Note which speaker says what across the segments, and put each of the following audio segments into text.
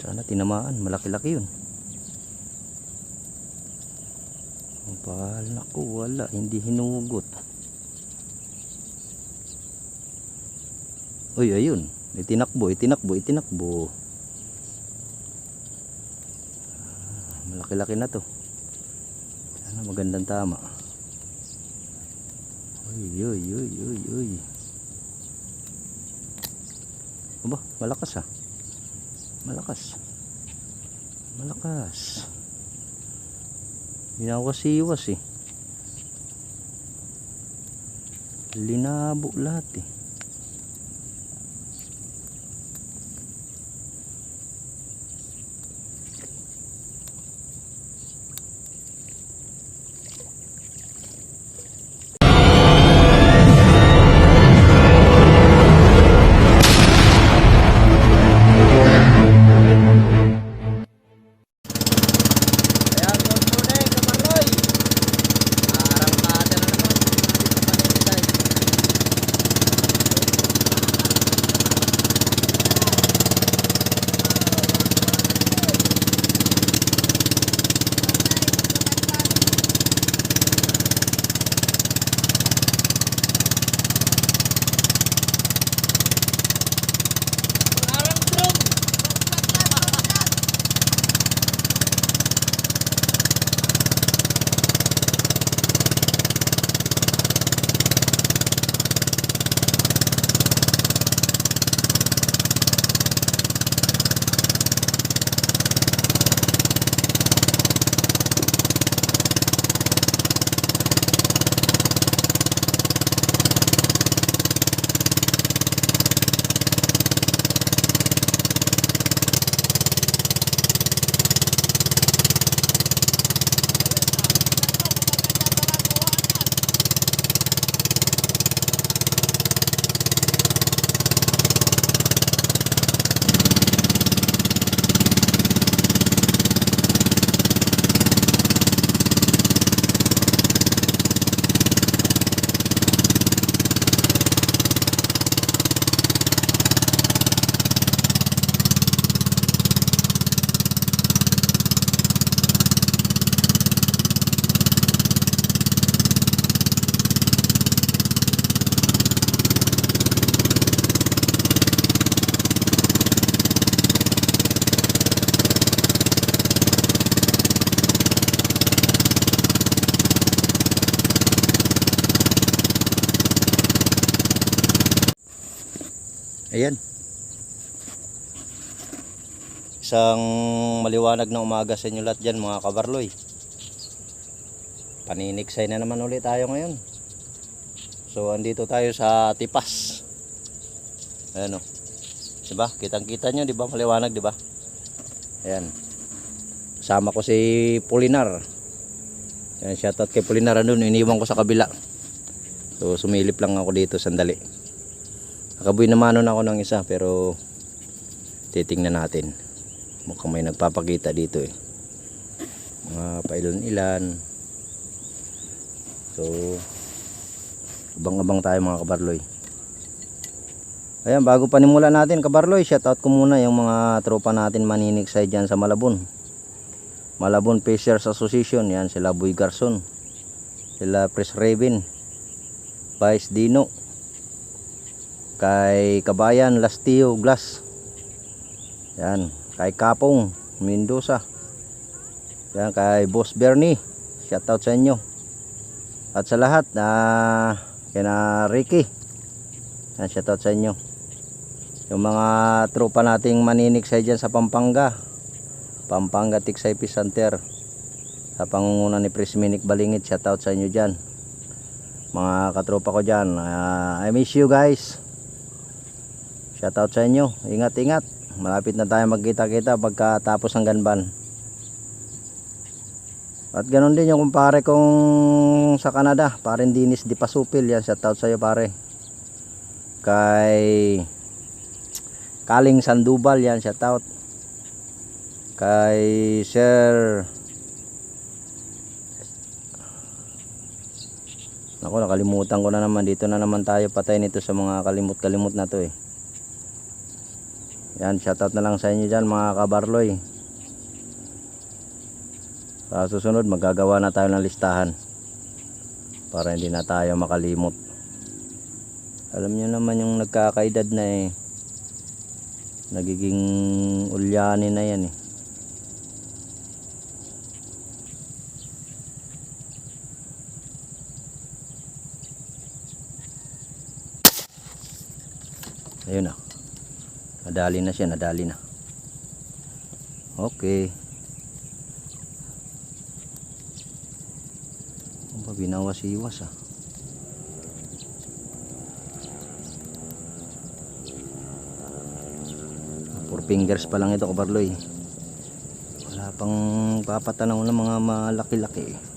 Speaker 1: Sana tinamaan. Malaki-laki yun. Bahal naku, wala. Hindi hinugot. Uy, ayun. Itinakbo, itinakbo, itinakbo. Ah, Malaki-laki na to. Sana magandang tama. Uy, uy, uy, uy, uy. Aba, malakas ah. Malakas. Malakas. Hinawasiwas eh. Linabo lahat eh. Ayan. Isang maliwanag na umaga sa inyo lahat dyan mga kabarloy. Paniniksay na naman ulit tayo ngayon. So andito tayo sa Tipas. Ayan o. Diba? Kitang kita nyo, diba? Maliwanag, diba? Ayan. Kasama ko si Polinar. Ayan, shoutout kay Polinar. Ano, iniwan ko sa kabila. So sumilip lang ako dito sandali. Nakabuy naman ako ng isa pero titingnan natin. Mukhang may nagpapakita dito eh. Mga pailan-ilan. So, abang-abang tayo mga kabarloy. Ayan, bago panimula natin kabarloy, shoutout ko muna yung mga tropa natin maniniksay dyan sa Malabon. Malabon Fishers Association, yan sila Boy Garson. Sila Pres Raven. Vice Dino kay Kabayan Lastio Glass. Yan kay Kapong Mendoza. Yan kay Boss Bernie. Shoutout sa inyo. At sa lahat na kina Ricky. Yan shoutout sa inyo. Yung mga tropa nating maniniksay dyan sa Pampanga. Pampanga Tiksay Peace Center sa pangunguna ni Prisminik Balingit shoutout sa inyo dyan. Mga katropa ko dyan Ah, I miss you guys Shoutout sa inyo. Ingat-ingat. Malapit na tayo magkita-kita pagkatapos ng ganban. At ganun din yung kumpare kong sa Canada, parin Dinis Di Pasupil. Yan, shoutout sa iyo pare. Kay Kaling Sandubal, yan, shoutout. Kay Sir Ako nakalimutan ko na naman dito na naman tayo patay nito sa mga kalimut-kalimut na to eh. Yan, shoutout na lang sa inyo dyan mga kabarloy. Sa susunod, magagawa na tayo ng listahan. Para hindi na tayo makalimot. Alam nyo naman yung nagkakaedad na eh. Nagiging ulyani na yan eh. Ayun na. Nadali na siya, nadali na. Okay. Ba binawas-iwas ah? Four fingers pa lang ito, kabarloy. Wala pang papatanaw ng mga malaki-laki eh.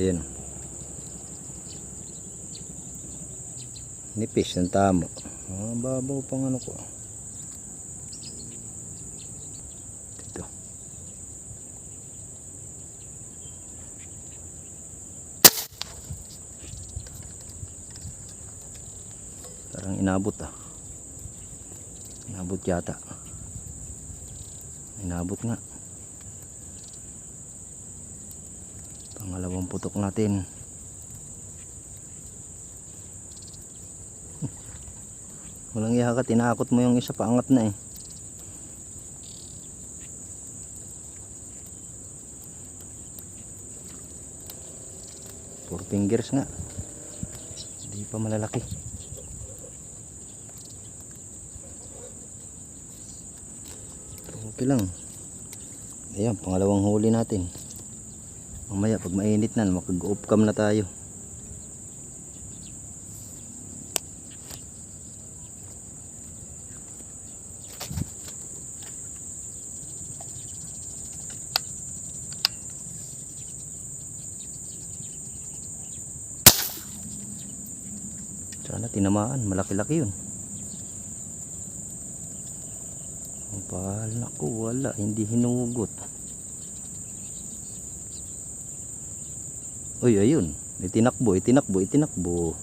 Speaker 1: Ayan. Nipis ng tamo. Ah, babaw pang ano ko. Dito. Parang inabot ah. Inabot yata. Inabot nga. Pangalawang putok natin. Walang iya ka, tinakot mo yung isa paangat na eh. Four fingers nga. Hindi pa malalaki. Okay lang. Ayan, pangalawang huli natin. Mamaya pag mainit na, makag-off cam na tayo. Sana tinamaan, malaki-laki yun. Pala ko, wala, hindi hinugot. Uy, ayun. Itinakbo, itinakbo, itinakbo.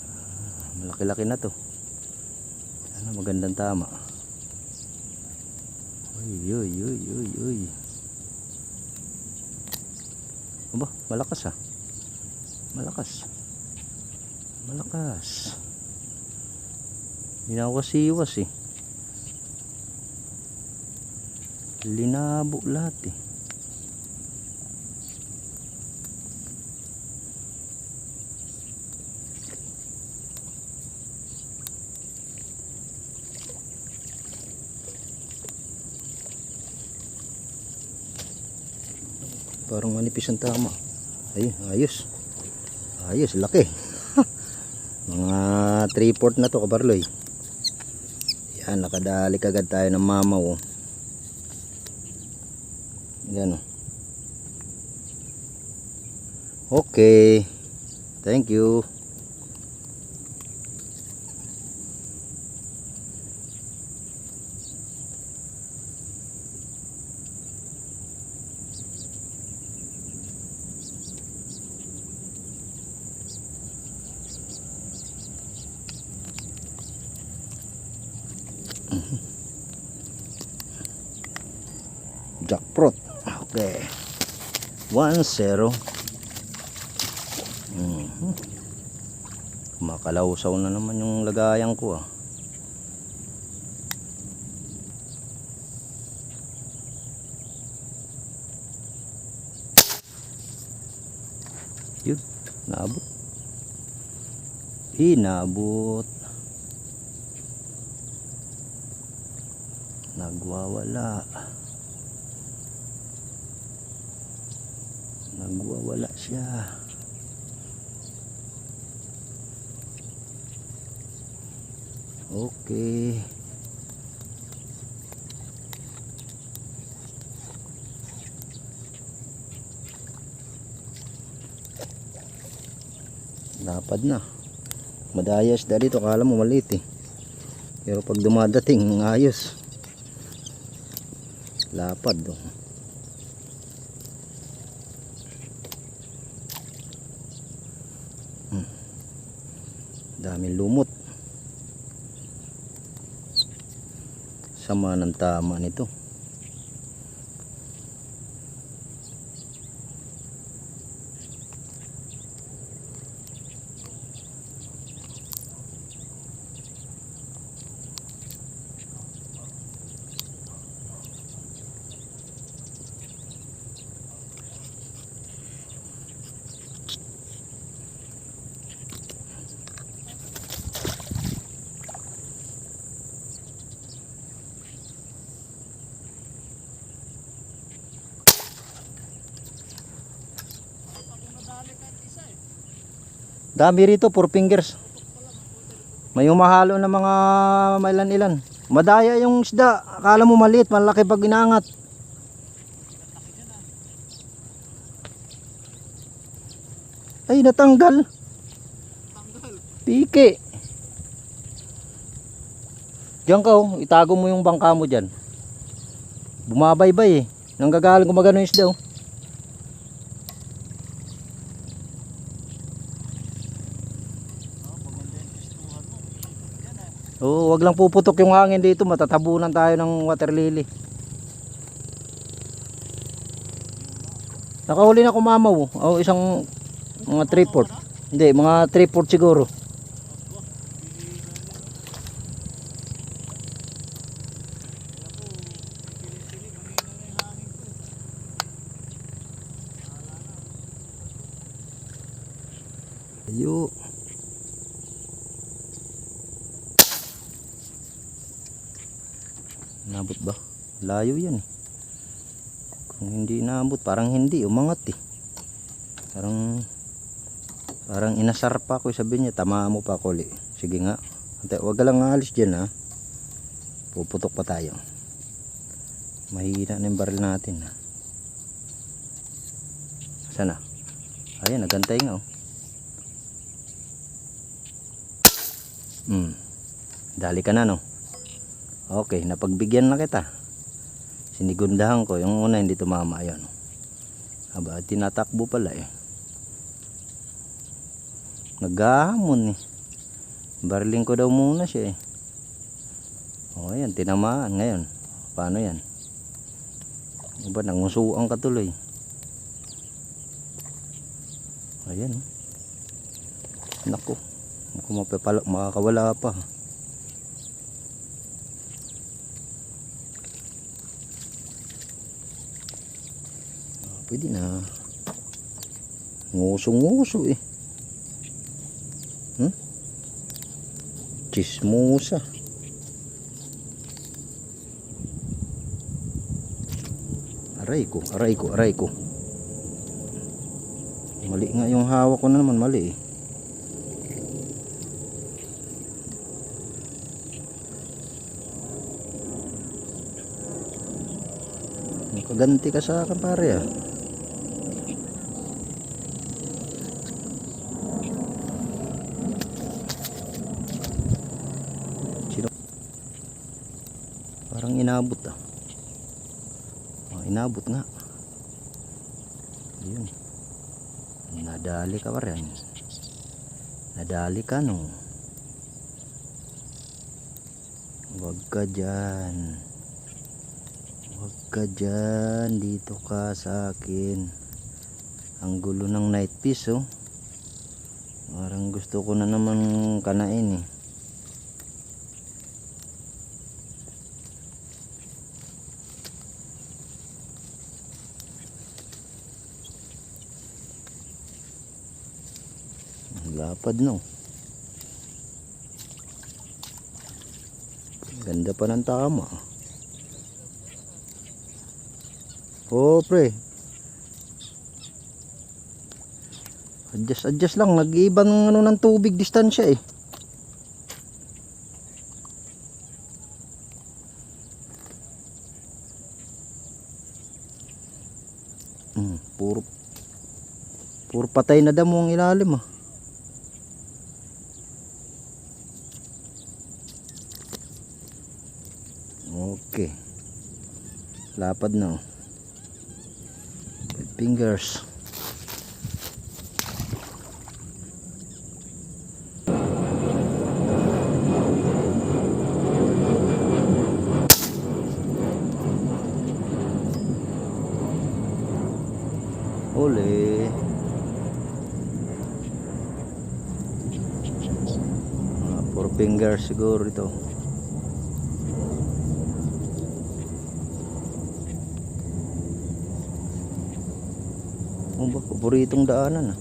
Speaker 1: Ah, Malaki-laki na to. Sana magandang tama. Uy, uy, uy, uy, uy. Aba, malakas ah. Malakas. Malakas. Binawas-iwas eh. Linabo lahat eh. Parang manipis ang tama. Ayun, ayos. Ayos, laki. Mga 3-4 na to kabarloy. Yan, nakadali kagad tayo ng mamaw. oh. Yan oh. Okay. Thank you. Jackfruit. Okay. 1-0. Mhm. Makalawsaw na naman yung lagayan ko ah. Yun, naabot. Inabot. Nagwawala. Nagwawala siya. Okay. Lapad na. Madayas dali to kala mo maliit eh. Pero pag dumadating ayos. Lapad oh. Daming lumot. Sama ng tama nito Dami rito, four fingers. May humahalo na mga mailan-ilan. Madaya yung isda. Akala mo maliit, malaki pag inangat. Ay, natanggal. Piki. Diyan ka oh, itago mo yung bangka mo dyan. Bumabaybay eh. Nanggagaling gumagano yung isda oh. Oo, wag lang puputok yung hangin dito, matatabunan tayo ng water lily. Nakahuli na kumamaw. Oh, isang mga 3 port. Hindi, mga 3 port siguro. Nabot ba? Layo yan eh. Kung hindi nabot, parang hindi, umangat eh. Parang, parang inasar pa ako, sabi niya, tama mo pa kuli. Sige nga. Ante, wag ka lang alis dyan ha. Puputok pa tayo. Mahina na yung baril natin ha. Sana? Ayan, nagantay nga oh. Hmm. Dali ka na no. Okay, napagbigyan na kita. Sinigundahan ko. Yung una hindi tumama. Ayun. Aba, tinatakbo pala eh. Naghahamon eh. Barling ko daw muna siya eh. O ayan, tinamaan ngayon. Paano yan? Aba, nangusuan ka tuloy. Ayan. oh. Naku. Naku, mapapala, makakawala pa. Pwede na. Nguso-nguso eh. Hmm? Chismosa. Aray ko, aray ko, aray ko. Mali nga yung hawak ko na naman, mali eh. Kaganti ka sa akin pare ah. Sino? Parang inabot ah. Oh, inabot nga. Ayun. Nadali ka pa rin. Nadali ka no. Huwag ka dyan. Huwag ka dyan. Dito ka sa akin. Ang gulo ng night piece oh. Parang gusto ko na naman kanain eh. Lapad no. Ganda pa ng tama. Oh, pre. Adjust, adjust lang. Nag-iibang ano ng tubig distansya eh. Hmm, puro puro patay na damo ang ilalim ah. lapad na oh. no? fingers Ole. Mga ah, four fingers siguro ito. Paboritong daanan ah.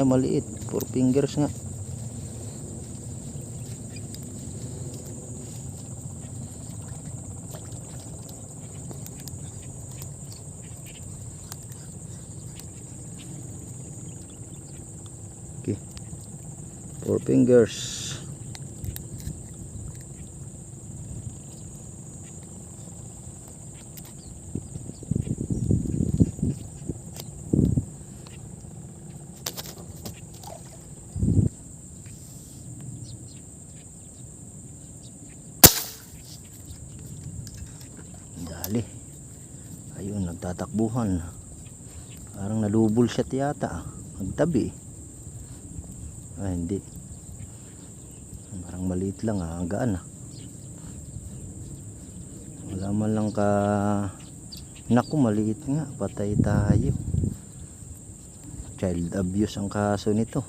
Speaker 1: Ay maliit. Four fingers nga. Okay. Four fingers. Dali. Ayun, nagtatakbuhan. Parang nalubol siya yata. Nagtabi. Ah, hindi. Parang maliit lang ah. Ang gaan ah. Wala man lang ka... Naku, maliit nga. Patay tayo. Child abuse ang kaso nito.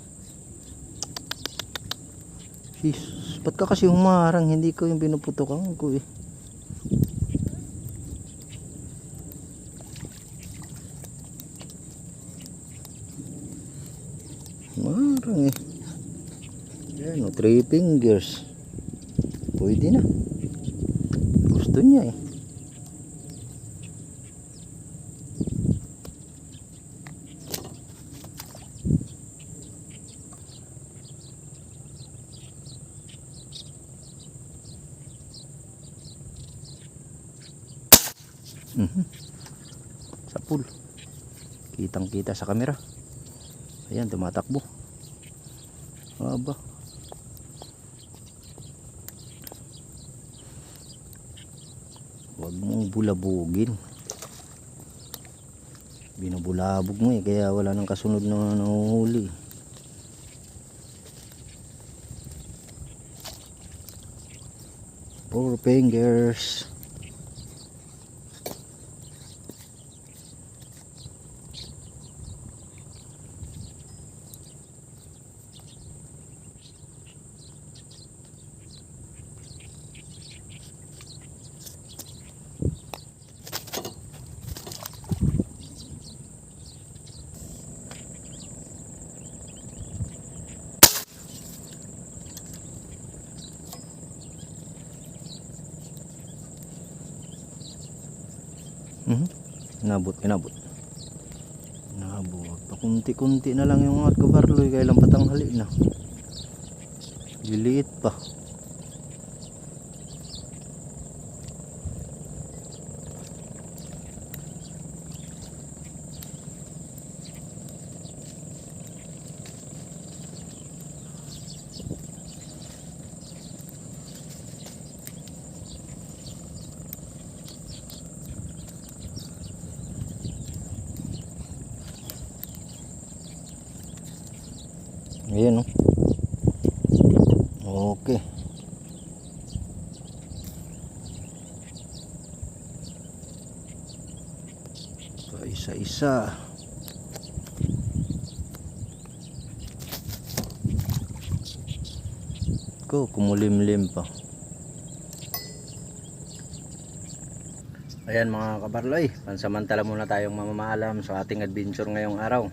Speaker 1: Sis, ba't ka kasi humarang? Hindi ko yung pinuputokan ko eh. Marang eh. Yan o, three fingers. Pwede na. Gusto niya eh. Mhm. Sa pool. Kitang kita sa kamera. Ayan, tumatakbo. Aba. Huwag mong bulabugin. Binubulabog mo eh, kaya wala nang kasunod na nahuhuli. Four fingers. Mhm. Inabot, inabot. Inabot. Pakunti-kunti na lang yung mga kabarloy kailan patanghali na. Liliit pa. Okay. So, isa-isa. Ko, kumulimlim pa. Ayan mga kabarloy, pansamantala muna tayong mamamaalam sa ating adventure ngayong araw.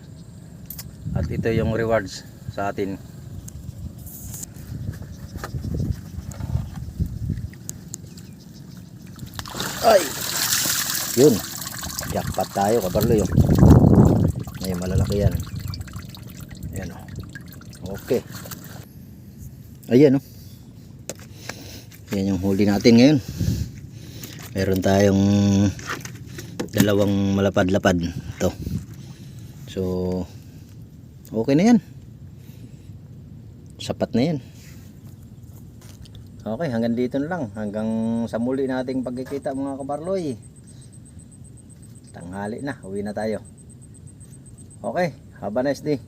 Speaker 1: At ito yung rewards sa atin. Yun. Jackpot tayo kabarloy. Oh. May malalaki yan. Ayan oh. Okay. Ayan oh. Yan yung huli natin ngayon. Meron tayong dalawang malapad-lapad. Ito. So, okay na yan sapat na yan okay hanggang dito na lang hanggang sa muli nating pagkikita mga kabarloy tanghali na. Uwi na tayo. Okay have a nice day